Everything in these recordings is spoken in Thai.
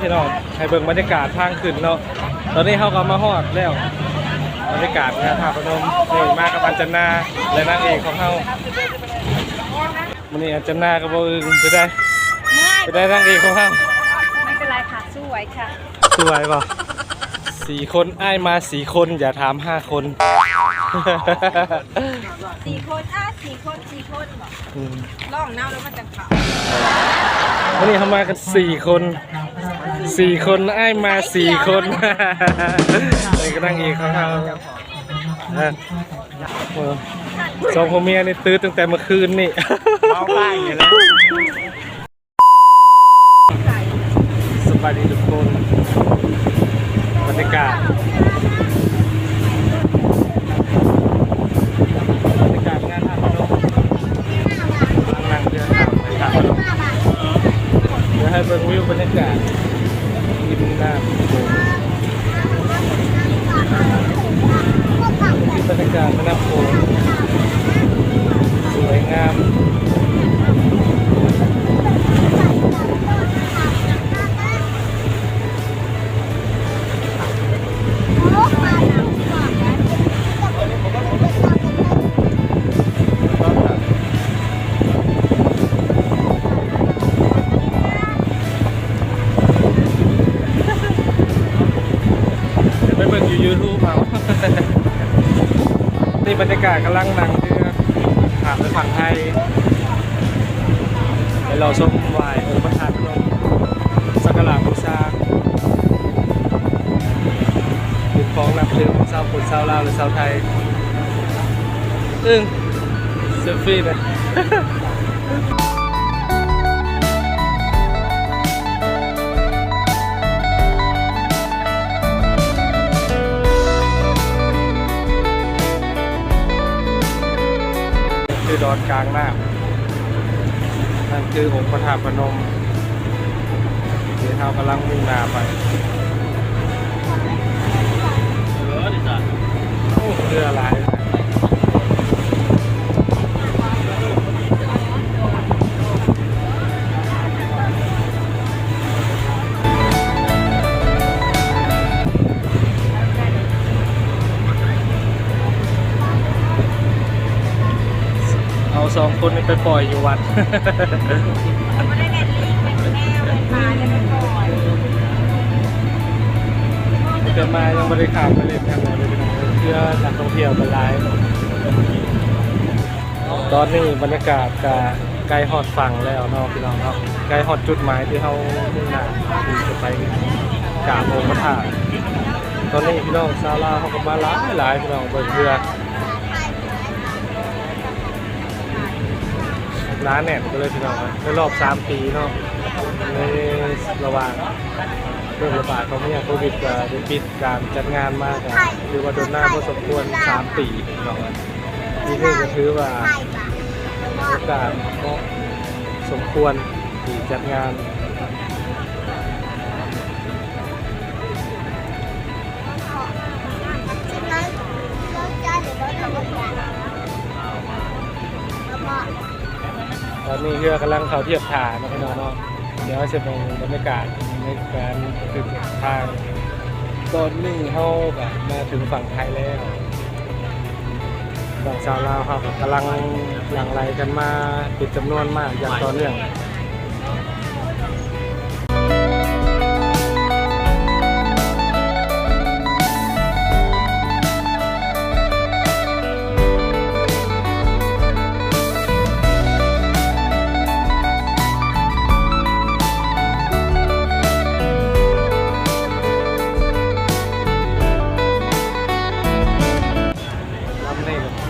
พี่น้องให้เบิ่งบรรยากาศทางขึ้นเนาะ ตอนนี้เขาก็มาฮอดแล้ว บรรยากาศงานท่าพนมนี่มากับอัญจนาและนางเอกของเขาวันนี้อัญจนากับโบอึงจะได้จะได้นางเอกของเขาไม่เป็นไรค่ะ สู้ไว้ค่ะสวยป่ะสี่คนอ้ายมาสี่คนอย่าถามห้าคนสี่คนอะสี่คนสี่คนบอกอืมล่องเน่าแล้วมันจะขาววันนี้เขามากันสี่คน สี่คนอ้ายมาสี่คนนี่ก็นั่งอีกของเขาอะเออสองพ่อเมียนี่ตื้อตั้งแต่เมื่อคืนนี่เมาบ้างอยู่แล้วสบายดีทุกคนบรรยากาศบรรยากาศงานท่าพนมนั่งเรือทางไปท่าพนมเดี๋ยวให้เบิ่งวิวบรรยากาศ บรรยากาศกำลังนังเรือผ่านไปฝั่งไทยไปราชมวายองค์พระธาตุพนมสักการะบูชาติดฟ้องนับถือของชาวพุทธชาวลาวหรือชาวไทยอึ้งเซลฟี่เลย อดอนกลางหน้านั่นคือองค์พระธาตุพนมที่เท้ากำลังมุ่งหน้าไปโอ้เรือหลาย เอาสองคนไปปล่อยอยู่วัดไม่ได้แน่ลิงเป็นแม่เป็นปลาเลยเป็นก่อนเกิดมายังบริการไปเลยครับเลยเพื่อนักท่องเที่ยวเป็นหลายตอนนี้บรรยากาศกาใกล้ฮอดฝั่งแล้วเนาะพี่น้องเนาะใกล้ฮอดจุดหมายที่เขามุ่งหน้าที่จะไปกาบองค์พระธาตุตอนนี้พี่น้องชาลาเขาก็มาหลายหลายพี่น้องเบิกเรือ ร้านแน่นก็เลยพี่น้องในรอบ3ปีเนาะในระหว่างเรื่องระบาดของเนี่ยโควิดก็ได้ปิดการจัดงานมากอะคือว่าโดนหน้าพอสมควร3ปีพี่น้องนี่คือก็ถือว่าโอกาสก็สมควรที่จัดงาน เรือกำลังเขาเทียบฐานะพี่น้องเนาะเดี๋ยวจะเป็นบรรยากาศในการถึงทางตอนนี้เขาแบบมาถึงฝั่งไทยแล้วฝั่งชาวลาวครับกำลังหลั่งไหลกันมาเป็นจำนวนมากอย่างต่อเนื่อง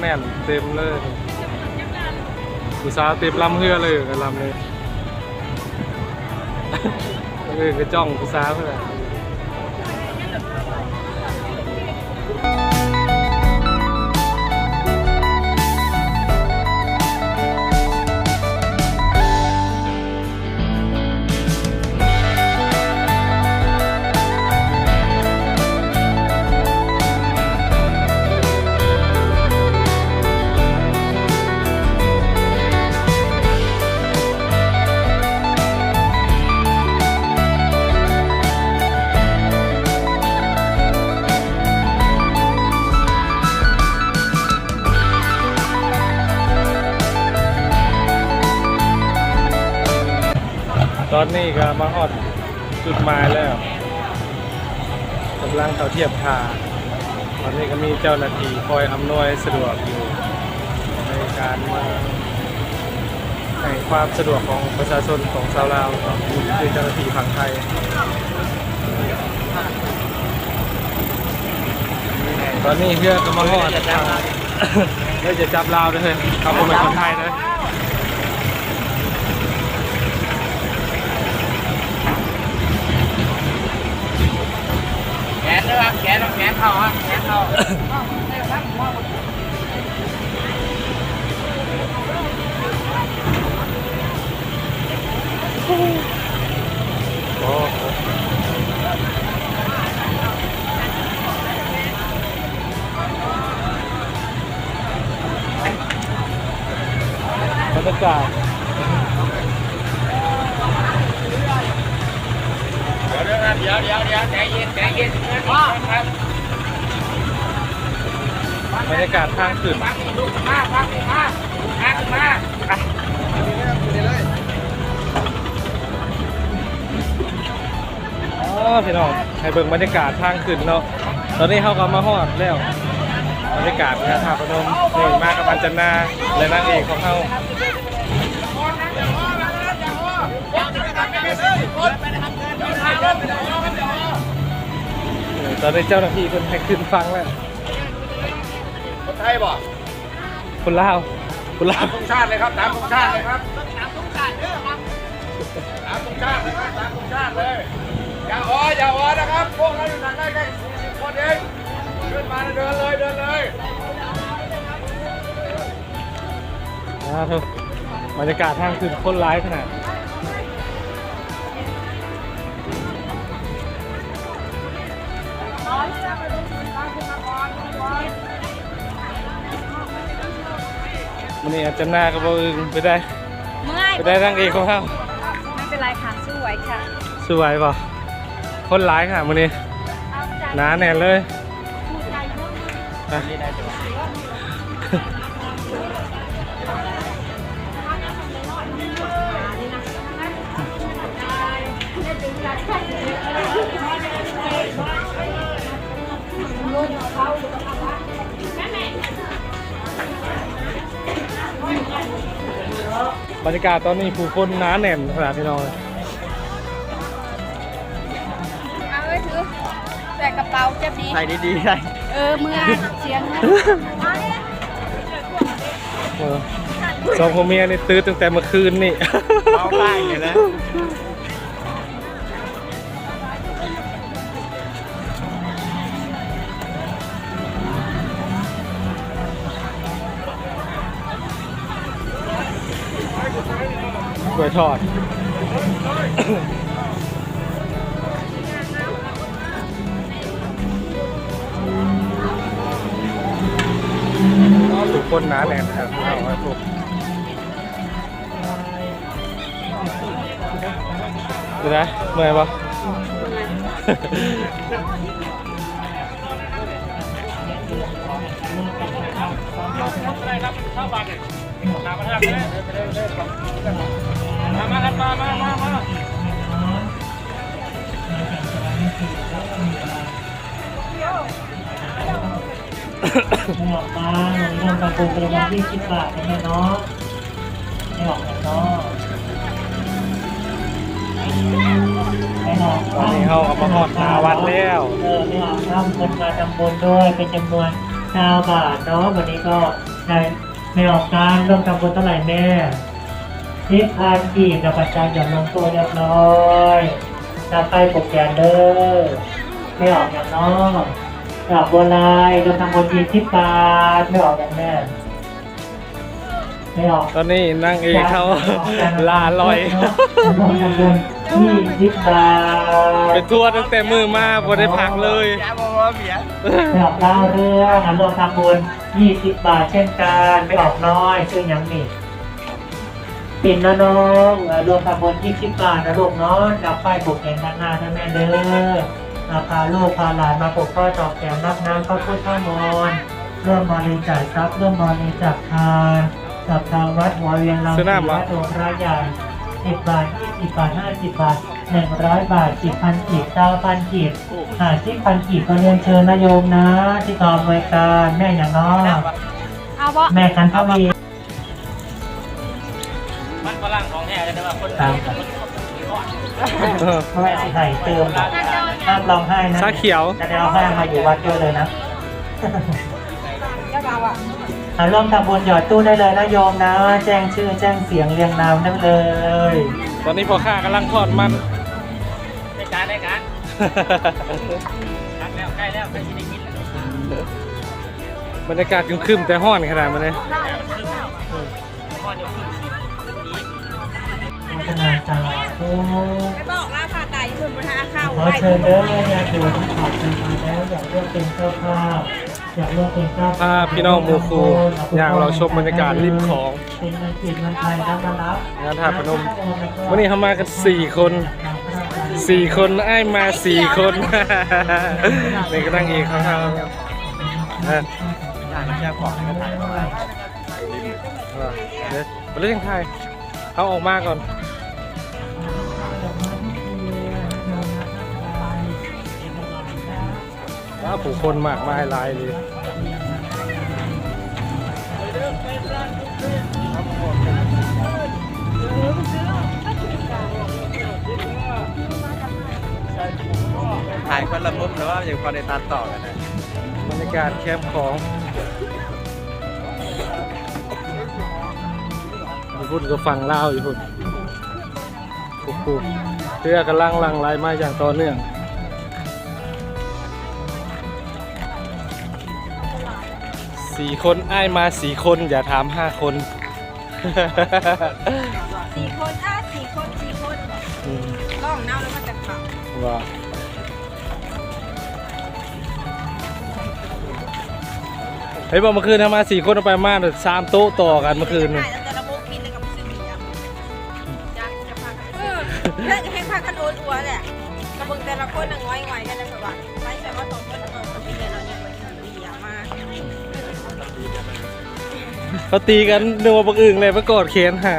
แน่นเต็มเลยผู้สาวเต็มลำเฮือเลยกับลำเลยเออก็จ้องผู้สาวเลย อนนี้ก็มาฮอดจุดหมายแล้วกำลังเขาเทียบทาตอนนี้ก็มีเจ้าหน้าที่คอยอำนวยสะดวกอยู่ ในการมาให้ความสะดวกของประชาชนของชาวลาวคือเจ้าหน้าที่ฝั่งไทยตอนนี้เพื่อนก็มาฮอดทางเราจะจับลาวด้วยเขาเป็นคนไทยนะ แขนด้วยครับแขนแขน เข่าครับแขนเข่าโอ้บรรยากาศเดี๋ยวนะครับเดี๋ยวเดี๋ยวเดี๋ยวใจเย็นใจเย็นพ่อครับ บรรยากาศทางขึ้นมาฟังนี่มามามาอ๋อพี่น้องให้เบิ่งบรรยากาศทางขึ้นเนาะตอนนี้เขาก็มาฮอดแล้วบรรยากาศนะท่าพนมนี่มากับอัญจนาและนางเอกของเขาตอนนี้เจ้าหน้าที่คนให้ขึ้นฟังแล้ว ทยบอกคุณลาวคุณลาวตามธงชาติเลยครับตามธงชาติเลยครับตามธงชาติเด้อครับตามธงชาตินะครับตามธงชาติเลยอย่าอ้ออย่าอ้อนะครับ พวกเราอยู่ทางใกล้ๆ40คนเองขึ้นมาเดินเลยเดินเลยอ่าเถอะบรรยากาศทางขึ้นคนร้ายขนาด มันนี่อาจารย์หน้าก็บอกอึงไปได้ เมื่อยไปได้นางเอกของเขาไม่เป็นไรค่ะสู้ไหวค่ะสวยป่ะคนร้ายค่ะมันนี่เอาใจหนาแน่นเลยพูดใจเยอะอะ บรรยากาศตอนนี้ผู้คนหนาแน่นขนาดพี่น้องเลยเอาไว้ถือใส่กระเป๋าเจ็บดีใส่ดีๆใส่เออเมื่อเสียงนะเออสองผัวเมียนี่ตื่นตั้งแต่เมื่อคืนนี่ เอาได้เลยนะ กล้วยทอดทุกคนหนาแน่นครับเอาไว้พวกดูนะเมื่อยปะมา มาครับมามามามาไม่ออกมาเรื่องกระปุกกระบอกที่สิบบาทเนี่ยเนาะไม่ออกเนาะไม่ออกตอนนี้เขาเอามาหอดหาวัดแล้วเออไม่ออกทำคนมาทำบุญด้วยเป็นจำนวนเก้าบาทเนาะวันนี้ก็ได้ไม่ออกการร่วมทำบุญเท่าไหร่แม่ ทิพพันกีบกับปัจจัยหย่อนลงตัวเรียบร้อยจะไปปลุกแกนเด้อไม่ออกอย่างเนาะดอกบัวลายโดนทำบุญยี่สิบบาทไม่ออกอย่างแม่ไม่ออกตอนนี้นั่งเอกเขาลาลอยโดนทำบุญยี่สิบบาทไปทั่วตั้งแต่มือมาบ่ได้พักเลยอย่าบอกว่าเบียร์ไม่ออกเล่าเรื่องรวมทำบุญยี่สิบบาทเช่นกันไม่ออกน้อย ซึ่งยังนี่ ปิ่นนะน้องเอ่อรวมทำบุญยี่สิบบาทนะลูกเนาะจับไฟปลูกแกงด้านหน้านะแม่เด้อมาพาลูกพาหลานมาปลูกพ่อจอกแกงรับน้ำพระพุทธมนต์ร่วมบริจาคทรัพย์ร่วมบริจาคทานกับทางวัดหัวเวียนลำซื้อน้ำเหรอวัดหลวงพระใหญ่สิบบาทยี่สิบบาทห้าสิบบาทหนึ่งร้อยบาทสิบพันกีบเก้าพันกีบหาสิบพันกีบก็เรียนเชิญนายโยมนะ ที่กองบริการแม่อย่างน้อเอาบ่แม่กันทวี ต่ว่าคนตามแม่สิไห่เติมห้ามร้องไห้นะชาเขียวจะได้เอาให้มาอยู่วัดด้วยเลยนะเจ้าบ่าวอะอะร่วมทำบุญหยอดตู้ได้เลยนะโยมนะ แจ้งชื่อแจ้งเสียงเรียงนามได้เลย ตอนนี้พ่อข้ากำลังทอดมันในการในการทักแล้วใกล้แล้วใกล้จะได้กินแล้วบรรยากาศครึมๆแต่ห้อนขนาดมันเลยพ่อเดี๋ยวขึ้นดี พัฒนาสาธุไปบอกลาผ่าไตเพิ่นบ่ทาข้าวขอเชิญเด้อญาติโยมที่ขอบคุณมาแล้วอยากร่วมเป็นเจ้าภาพอยากร่วมเป็นเจ้าภาพพาพี่น้องหมูครูอยากเราชมบรรยากาศริมของเป็นเงินจีนเงินไทยแล้วมารับงานถาดพนมวันนี้เขามากันสี่คนสี่คนไอ้ายมาสี่คนนี่ก็ตั้งเองข้างๆครับอะแค่บอกให้ถ่ายเดี๋ยวไปเล่นยังไทย เขาออกมาก่อน ว้าวผู้คนมากมายหลายเลยถ่ายคนละมุมหรือว่าอย่างพอได้ตัดต่อกันนะบรรยากาศแคมป์ของ พุ่นก็ฟังเล่าวอยู่พุ่นปุ๊บปุ๊บเรือกำลังหลังไหลมาอย่างต่อเนื่องสี่คนไอ้ายมาสี่คนอย่าถามห้าคนสี่คนอะสี่คนสี่คนอืมร้องเน่าแล้วมันจะเข่าว่าเฮ้ยบอกเมื่อคืนทำมาสี่คนเอาไปมาเดี๋ยวสามโต๊ะต่อกันเมื่อคืนนี่ใเขาตีกันนึกว่าบักอึ่งเลยมากอดเคนหา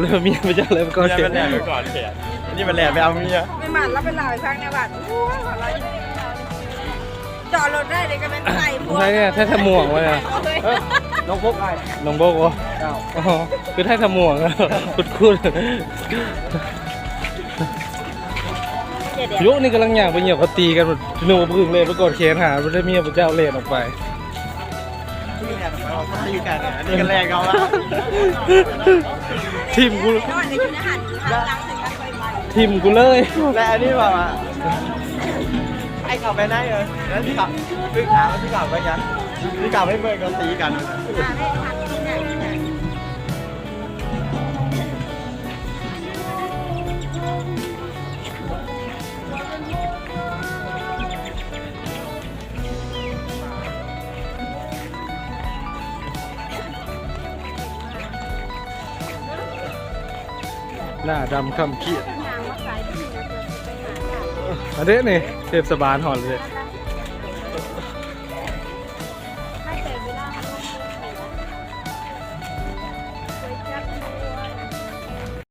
เลยเมียไปเจ้าเลยมากอดเคนนี่มันแหลมไปก่อนเสียนี่มันแหลมไปเอาเมียไม่หมันแล้วเป็นลาวอีกครั้งในบัตรโอ้ยหัวเราะจอดรถได้เลยก็เป็นใส่พวกใช่เนี่ยถ้าทำหมวกมาเนี่ยเฮ้ยน้องพกไอ้น้องโบกวะอ๋อคือถ้าทำหมวกอะคุดคุดเดี๋ยวเดี๋ยวยุคนี้กำลังอยากไปเหยียบเขาตีกันนึกว่าบักอึ่งเลยมากอดเคนหาไม่ได้เมียพระเจ้าเล่นออกไป ตีกันนี่กันแรงเขาละทิมกูนอนในชุดอาหารทางหลังถึงกันไปไปทิมกูเลยและอันนี้แบบว่าไอ้เขาไปไหนเลยแล้วที่เขาพึ่งถามว่าที่เขาไปยังที่เขาไม่เบิ่งเขาตีกันม หน้าดำคำเขียดทางมาใส่ที่ไหนอันนี้นี่เทพสบานหอนเลยทาง